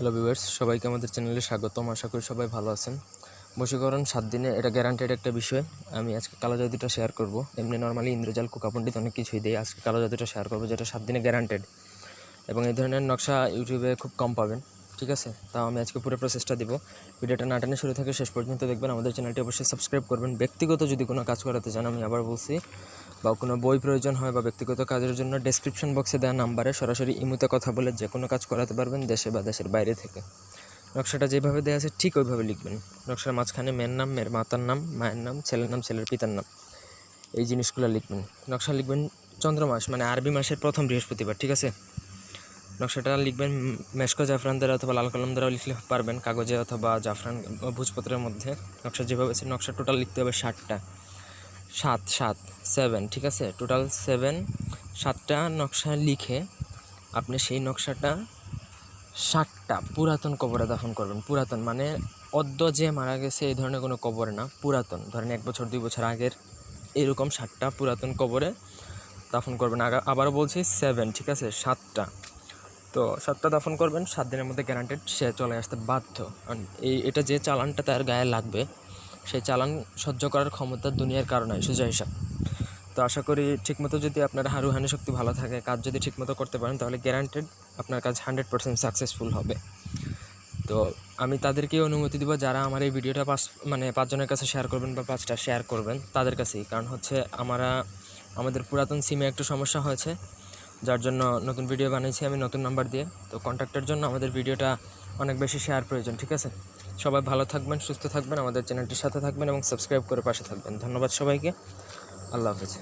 Hello viewers সবাইকে আমাদের চ্যানেলে স্বাগতম। আশা করি সবাই ভালো আছেন। বশীকরণ সাত দিনে, এটা গ্যারান্টেড একটা বিষয়। আমি আজকে কালো জাদুটা শেয়ার করব। এমনি নর্মালি ইন্দ্রজাল, কোকাপণ্ডিত অনেক কিছুই দেয় আজকে কালো জাদুটা শেয়ার করব, যেটা সাত দিনে গ্যারান্টেড এবং এই ধরনের নকশা ইউটিউবে খুব কম পাবেন। ঠিক আছে? তাও আমি আজকে পুরো প্রসেসটা দিব। ভিডিওটা নাটানে শুরু থেকে শেষ পর্যন্ত দেখবেন। আমাদের চ্যানেলটি অবশ্যই সাবস্ক্রাইব করবেন। ব্যক্তিগত যদি কোনো কাজ করাতে চান, আমি আবার বলছি বা কোনো বই প্রয়োজন হয় বা ব্যক্তিগত কাজের জন্য ডেসক্রিপশন বক্সে দেওয়া নাম্বারে সরাসরি ইমুতে কথা বলে যে কোনো কাজ করাতে পারবেন দেশে বা দেশের বাইরে থেকে। নকশাটা যেভাবে দেওয়া আছে ঠিক ওইভাবে লিখবেন। নকশার মাঝখানে মেয়ের নাম, মেয়ের মাতার নাম, মায়ের নাম, ছেলের নাম, ছেলের পিতার নাম, এই জিনিসগুলো লিখবেন। নকশা লিখবেন চন্দ্র মাস মানে আরবি মাসের প্রথম বৃহস্পতিবার, ঠিক আছে? নকশাটা লিখবেন মেশকো জাফরান দ্বারা অথবা লাল কলম দ্বারাও লিখলে পারবেন, কাগজে অথবা জাফরান ভোজপত্রের মধ্যে। নকশা যেভাবে আছে, নকশা টোটাল লিখতে হবে ষাটটা। সাত সাত সেভেন ঠিক আছে? টোটাল সেভেন সাতটা নকশা লিখে আপনি সেই নকশাটা ষাটটা পুরাতন কবরে দাফন করবেন। পুরাতন মানে অদ্য যে মারা গেছে এই ধরনের কোনো কবরে না, পুরাতন। ধরেন এক বছর, দুই বছর আগের এরকম ষাটটা পুরাতন কবরে দাফন করবেন। আগা- আবারও বলছি সেভেন ঠিক আছে? সাতটা। তো সাতটা দাফন করবেন, সাত দিনের মধ্যে গ্যারান্টেড সে চলে আসতে বাধ্য। এই এটা যে চালানটা তার গায়ে লাগবে সেই চালান সহ্য করার ক্ষমতা দুনিয়ার কারণে সোজা হিসাব। তো আশা করি ঠিকমতো যদি আপনার হারুহানি শক্তি ভালো থাকে, কাজ যদি ঠিকমতো করতে পারেন, তাহলে গ্যারান্টেড আপনার কাজ হান্ড্রেড পার্সেন্ট সাকসেসফুল হবে। তো আমি তাদেরকে অনুমতি দিব, যারা আমার এই ভিডিওটা পাঁচ মানে পাঁচজনের কাছে শেয়ার করবেন বা পাঁচটা শেয়ার করবেন, তাদের কাছেই। কারণ হচ্ছে, আমরা আমাদের পুরাতন সিমে একটু সমস্যা হয়েছে। যার জন্য নতুন ভিডিও বানিয়েছি আমি নতুন নাম্বার দিয়ে। তো কন্ট্যাক্টের জন্য আমাদের ভিডিওটা অনেক বেশি শেয়ার প্রয়োজন, ঠিক আছে? সবাই ভালো থাকবেন, সুস্থ থাকবেন, আমাদের চ্যানেলটির সাথে থাকবেন এবং সাবস্ক্রাইব করে পাশে থাকবেন। ধন্যবাদ সবাইকে। আল্লাহ হাফেজ।